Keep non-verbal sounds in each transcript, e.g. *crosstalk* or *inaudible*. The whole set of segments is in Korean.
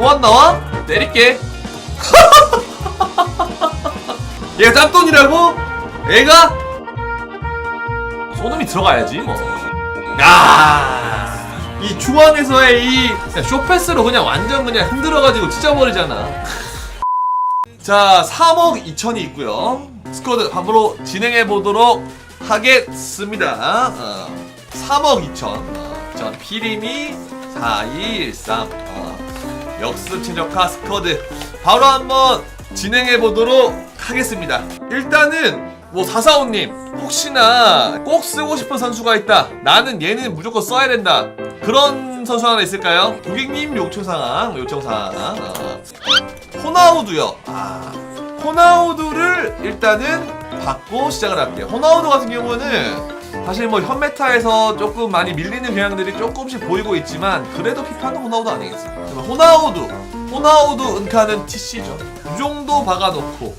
또 안 나와? 때릴게. *laughs* 얘가 짬돈이라고? 애가? 소놈이 들어가야지 뭐. 야, 이 중앙에서의 이 그냥 쇼패스로 그냥 완전 그냥 흔들어가지고 찢어버리잖아. *laughs* 자, 3억 2천이 있고요. 스쿼드 바로 진행해 보도록 하겠습니다. 어, 3억 2천. 어, 전 피림이 4213. 어, 역습 최적화 스쿼드 바로 한번 진행해 보도록 하겠습니다. 일단은 뭐 사사오님 혹시나 꼭 쓰고 싶은 선수가 있다. 나는 얘는 무조건 써야 된다. 그런 선수 하나 있을까요? 고객님 요청사항 요청사항. 어. 호나우두요. 아, 호나우두를 일단은 받고 시작을 할게요. 호나우두 같은 경우는 사실 뭐 현메타에서 조금 많이 밀리는 경향들이 조금씩 보이고 있지만 그래도 피파는 호나우두 아니겠습니까? 그러면 호나우두, 호나우두 은카는 TC죠. 이 정도 박아놓고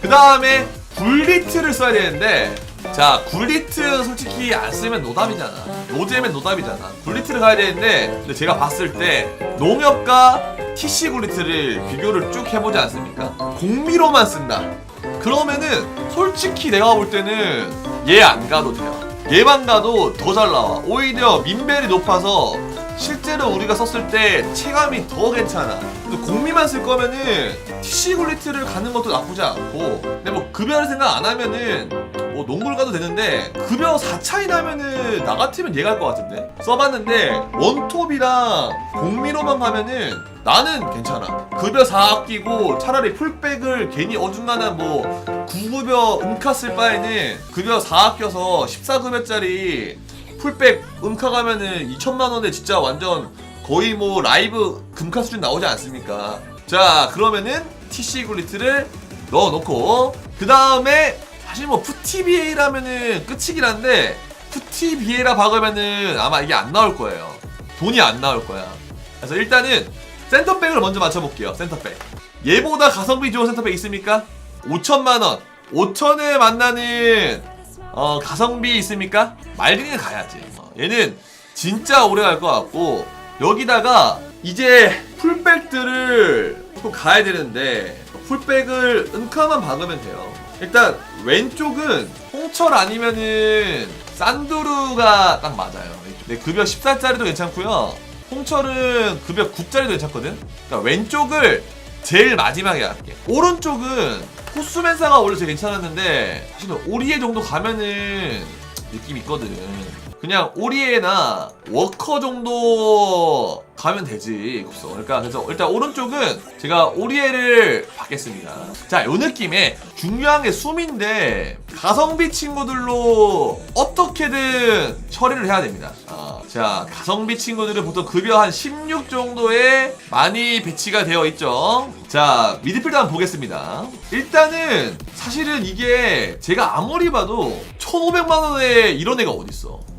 그 다음에 굴리트를 써야 되는데 자 굴리트 솔직히 안 쓰면 노답이잖아. 노잼면 노답이잖아. 굴리트를 가야 되는데 근데 제가 봤을 때 농협과 TC 굴리트를 비교를 쭉 해보지 않습니까? 공미로만 쓴다. 그러면은 솔직히 내가 볼 때는 얘 안 가도 돼요 얘만 가도 더 잘 나와 오히려 민벨이 높아서 실제로 우리가 썼을 때 체감이 더 괜찮아. 공미만 쓸 거면은 TC 굴리트를 가는 것도 나쁘지 않고, 근데 뭐 급여를 생각 안 하면은 뭐 농구를 가도 되는데 급여 4차이 나면은 나 같으면 얘 갈 것 같은데 써봤는데 원톱이랑 공미로만 가면은 나는 괜찮아. 급여 4 아끼고 차라리 풀백을 괜히 어중간한 뭐 9급여 음카 쓸 바에는 급여 4 아껴서 14급여짜리 풀백 음카 가면은 2천만 원에 진짜 완전 거의 뭐 라이브 금카 수준 나오지 않습니까? 자 그러면은 TC 굴리트를 넣어놓고 그 다음에 사실 뭐 푸티비에라면은 끝이긴 한데 푸티비에라 박으면은 아마 이게 안 나올 거예요. 돈이 안 나올 거야. 그래서 일단은 센터백을 먼저 맞춰볼게요. 센터백. 얘보다 가성비 좋은 센터백 있습니까? 5천만 원. 5천에 만나는 어, 가성비 있습니까? 말린이는 가야지. 어, 얘는 진짜 오래 갈 것 같고 여기다가 이제 풀백들을 또 가야 되는데 풀백을 은카만 박으면 돼요. 일단 왼쪽은 홍철 아니면은 산두루가 딱 맞아요. 네, 급여 14짜리도 괜찮고요. 홍철은 급여 9짜리도 괜찮거든. 그러니까 왼쪽을 제일 마지막에 할게. 오른쪽은 포스맨사가 원래 제일 괜찮았는데 사실 오리에 정도 가면은 느낌 있거든. 그냥 오리에나 워커 정도 가면 되지. 없어. 그러니까 그래서 일단 오른쪽은 제가 오리에를 받겠습니다. 자, 요 느낌에 중요한 게 숨인데 가성비 친구들로 어떻게든 처리를 해야 됩니다. 아, 자, 가성비 친구들은 보통 급여 한 16 정도에 많이 배치가 되어 있죠. 자, 미드필드 한번 보겠습니다. 일단은 사실은 이게 제가 아무리 봐도 1,500만 원에 이런 애가 어딨어.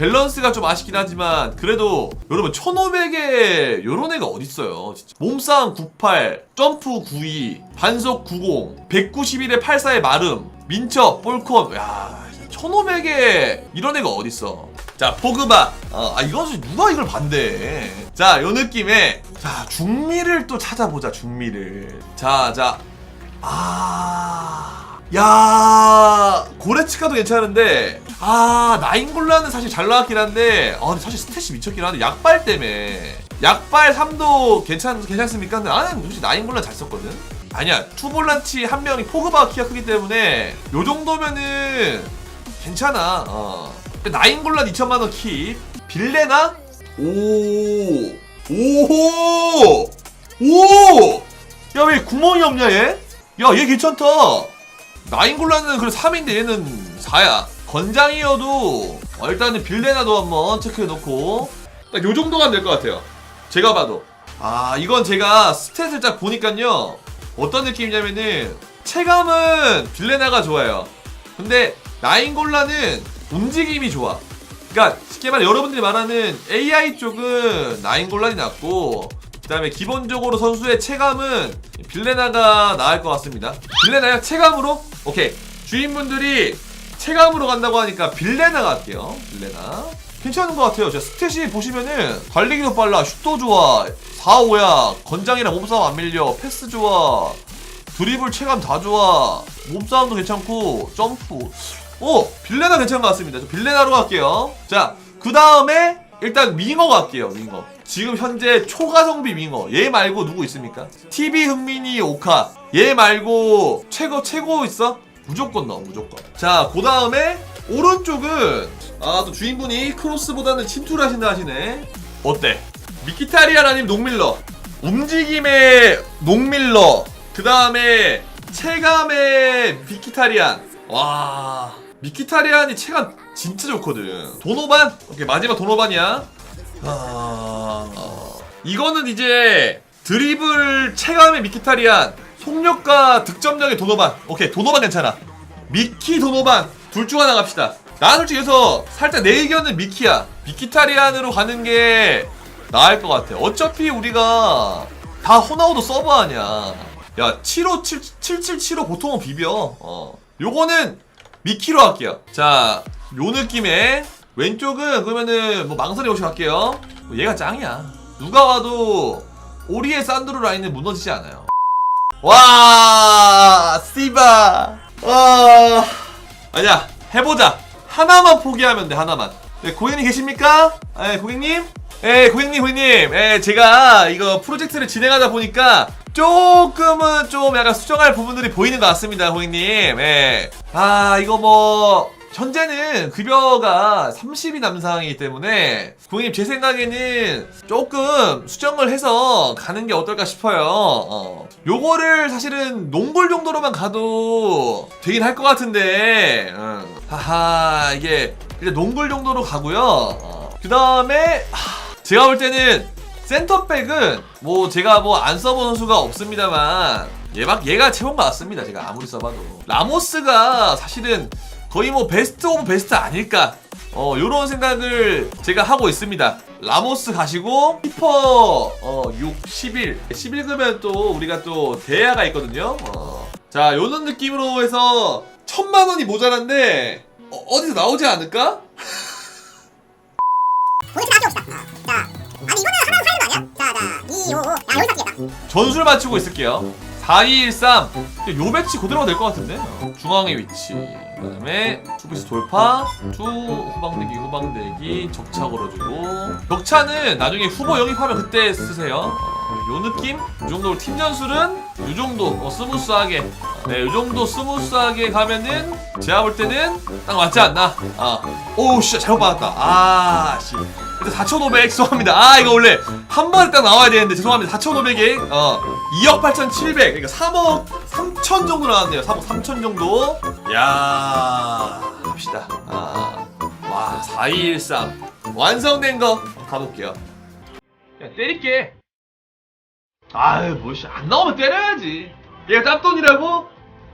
밸런스가 좀 아쉽긴 하지만 그래도 여러분 1500에 요런 애가 어딨어요. 진짜. 몸싸움 98 점프 92 반속 90 191에 84의 마름 민첩 볼콘 야 1500에 이런 애가 어딨어. 자 포그바. 어, 아 이건 누가 이걸 반대? 자요 느낌에. 자 중미를 또 찾아보자 중미를. 자자. 아... 야 고레츠카도 괜찮은데 아 나인골라는 사실 잘 나왔긴 한데 아 사실 스탯이 미쳤긴 한데 약발 때문에 약발 3도 괜찮, 괜찮습니까? 근데 나는 솔직히 나인골라 잘 썼거든 아니야 투볼란치 한 명이 포그바가 키가 크기 때문에 요 정도면은 괜찮아 어. 근데 나인골란 2천만원 키 빌레나? 오 오호 오! 야 왜 구멍이 없냐 얘? 야 얘 괜찮다 나인골라는 그래 3인데 얘는 4야. 건장이어도 어, 일단은 빌레나도 한번 체크해놓고. 딱 요 정도 가면 될것 같아요. 제가 봐도. 아 이건 제가 스탯을 딱 보니까요. 어떤 느낌이냐면은 체감은 빌레나가 좋아요. 근데 나인골라는 움직임이 좋아. 그러니까 쉽게 말해 여러분들이 말하는 AI 쪽은 나인골란이 낫고 그다음에 기본적으로 선수의 체감은 빌레나가 나을 것 같습니다. 빌레나요? 체감으로? 오케이. 주인분들이 체감으로 간다고 하니까 빌레나 갈게요. 빌레나. 괜찮은 것 같아요. 자, 스탯이 보시면은 달리기도 빨라, 슛도 좋아, 4, 5야, 건장이랑 몸싸움 안 밀려, 패스 좋아, 드리블 체감 다 좋아, 몸싸움도 괜찮고, 점프. 오! 빌레나 괜찮은 것 같습니다. 저 빌레나로 갈게요. 자, 그 다음에 일단 윙어 갈게요, 윙어. 지금 현재 초가성비 윙어. 얘 말고 누구 있습니까? TV 흥민이 오카. 얘 말고 최고, 최고 있어? 무조건 넣어, 무조건. 자, 그 다음에 오른쪽은 아, 또 주인분이 크로스보다는 침투를 하신다 하시네. 어때? 미키타리안 아님 농밀러. 움직임의 농밀러. 그 다음에 체감의 미키타리안. 와. 미키타리안이 체감 진짜 좋거든. 도노반? 오케이, 마지막 도노반이야. 아. 이거는 이제 드리블 체감의 미키타리안. 속력과 득점력의 도노반. 오케이, 도노반 괜찮아. 미키 도노반 둘 중 하나 갑시다. 나 솔직히 해서 살짝 내 의견은 미키야. 미키타리안으로 가는 게 나을 것 같아. 어차피 우리가 다 호나우도 서버 아니야. 야, 75, 7775 보통은 비벼. 어. 요거는 미키로 할게요. 자, 요 느낌의 왼쪽은 그러면은 뭐 망설이 없이 갈게요. 뭐 얘가 짱이야. 누가 와도 오리의 산드로 라인은 무너지지 않아요. 와, 씨바. 와. 아니야, 해보자. 하나만 포기하면 돼, 하나만. 네, 고객님 계십니까? 네, 고객님? 예, 고객님, 고객님. 예, 제가 이거 프로젝트를 진행하다 보니까 조금은 좀 약간 수정할 부분들이 보이는 것 같습니다, 고객님. 예. 아, 이거 뭐, 현재는 급여가 30이 남상이기 때문에 고객님 제 생각에는 조금 수정을 해서 가는 게 어떨까 싶어요. 어. 요거를 사실은 농골 정도로만 가도 되긴 할 것 같은데 어. 하하 이게 이제 농골 정도로 가고요. 어. 그 다음에 제가 볼 때는 센터백은 뭐 제가 뭐 안 써본 선수가 없습니다만 얘 막 얘가 최고인 것 같습니다. 제가 아무리 써봐도 라모스가 사실은 거의 뭐 베스트 오브 베스트 아닐까 어 요런 생각을 제가 하고 있습니다 라모스 가시고 키퍼 어 6, 11 11그러면 또 우리가 또 대야가 있거든요 어. 자 요런 느낌으로 해서 천만 원이 모자란데 어, 어디서 나오지 않을까? 포인트 나중시다 자, 아니 이거는 하나로 사야 되는 거 아니야? 자, 자, 2, 5, 5. 야, 여기서 뛰겠다. 전술 맞추고 있을게요 4, 2, 1, 3 요 배치 그대로가 될것 같은데 중앙의 위치 그 다음에 투비스 돌파 투 후방대기 후방대기 적차 걸어주고. 적차는 나중에 후보 영입하면 그때 쓰세요. 어, 요 느낌? 요 정도로 팀 전술은 요 정도 어, 스무스하게. 네, 요 정도 스무스하게 가면은 제가 볼 때는 딱 맞지 않나? 아, 오우 씨 잘못 받았다. 아씨 일단 4,500 죄송합니다. 아 이거 원래 한 번에 딱 나와야 되는데 죄송합니다. 4,500에 어 2억 8,700 그러니까 3억 3천 정도 나왔네요. 3억 3천 정도. 야 갑시다. 아, 와 4213 완성된 거 가볼게요. 야 때릴게. 아유 뭐씨 안 나오면 때려야지. 얘가 짭돈이라고?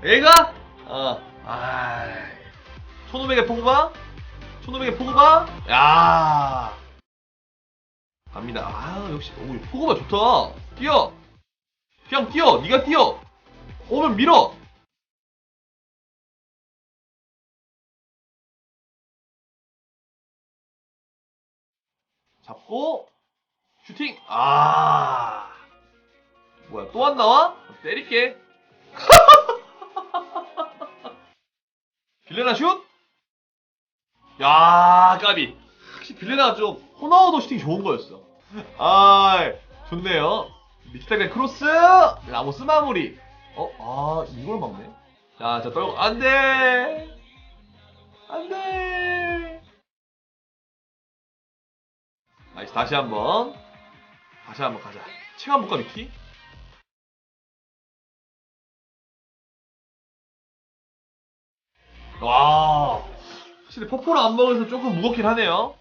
얘가? 어. 아이 1,500에 포그바? 1,500에 포그바? 야. 갑니다. 아 역시 오 포그바 좋다. 뛰어. 그냥 뛰어. 네가 뛰어. 오면 밀어. 잡고 슈팅. 아. 뭐야 또 안 나와? 때릴게. *laughs* 빌레나 슛? 야 까비. 확실히 빌레나가 좀 호나우도 슈팅이 좋은 거였어. 아, 좋네요. 미키타가 크로스! 라모스 마무리. 어, 아, 이걸 막네. 자, 자, 떨고, 안 돼! 안 돼! 나이스, 다시 한 번. 다시 한번 가자. 체감 볼까, 미키? 와, 확실히 퍼포를 안 먹어서 조금 무겁긴 하네요.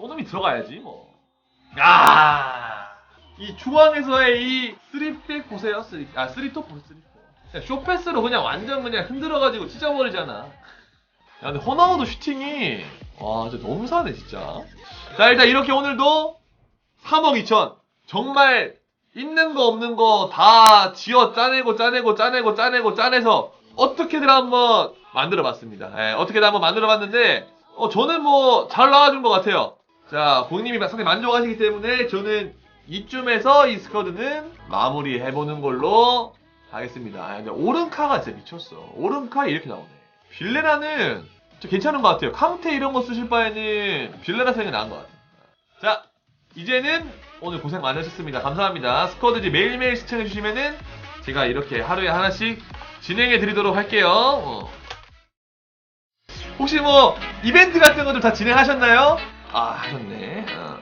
소름이 들어가야지 뭐. 아, 이 중앙에서의 이 쓰리백 보세요. 쓰리, 아 쓰리톱 보세요. 쇼패스로 그냥 완전 그냥 흔들어가지고 찢어버리잖아. 야 근데 호나우도 슈팅이 와 진짜 너무 사네 진짜. 자 일단 이렇게 오늘도 3억 2천 정말 있는 거 없는 거 다 지어 짜내고 짜내고 짜내고 짜내고 짜내서 어떻게든 한번 만들어 봤습니다. 예, 어떻게든 한번 만들어 봤는데 어, 저는 뭐, 잘 나와준 것 같아요. 자, 고객님이 상당히 만족하시기 때문에 저는 이쯤에서 이 스쿼드는 마무리해보는 걸로 하겠습니다. 아, 근데 오른카가 진짜 미쳤어. 오른카 이렇게 나오네. 빌레라는 좀 괜찮은 것 같아요. 카운테 이런 거 쓰실 바에는 빌레라 게 나은 것 같아요. 자, 이제는 오늘 고생 많으셨습니다. 감사합니다. 스쿼드 이제 매일매일 시청해주시면은 제가 이렇게 하루에 하나씩 진행해 드리도록 할게요. 어. 혹시 뭐 이벤트 같은 것도 다 진행하셨나요? 아 하셨네. 어,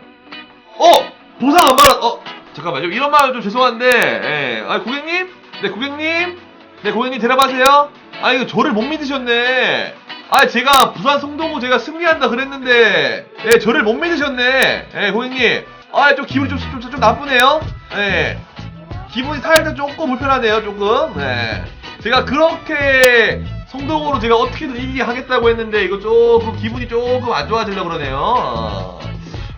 어! 보상 안 받았. 어 잠깐만요. 이런 말 좀 죄송한데, 예. 아 고객님, 네 고객님, 네 고객님 대답하세요. 아 이거 저를 못 믿으셨네. 아 제가 부산 송도구 제가 승리한다 그랬는데, 예 저를 못 믿으셨네. 예 고객님. 아 좀 기분이 좀, 좀, 좀 나쁘네요. 예. 기분이 살짝 조금 불편하네요, 조금. 네. 제가 그렇게 성동으로 제가 어떻게든 이기게 하겠다고 했는데 이거 조금 기분이 조금 안 좋아지려고 그러네요. 어,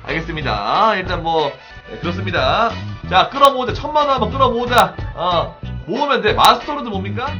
알겠습니다. 일단 뭐 네, 그렇습니다. 자 끌어모으자 천만 원 한번 끌어모으자. 어 모으면 돼. 마스터로드 뭡니까?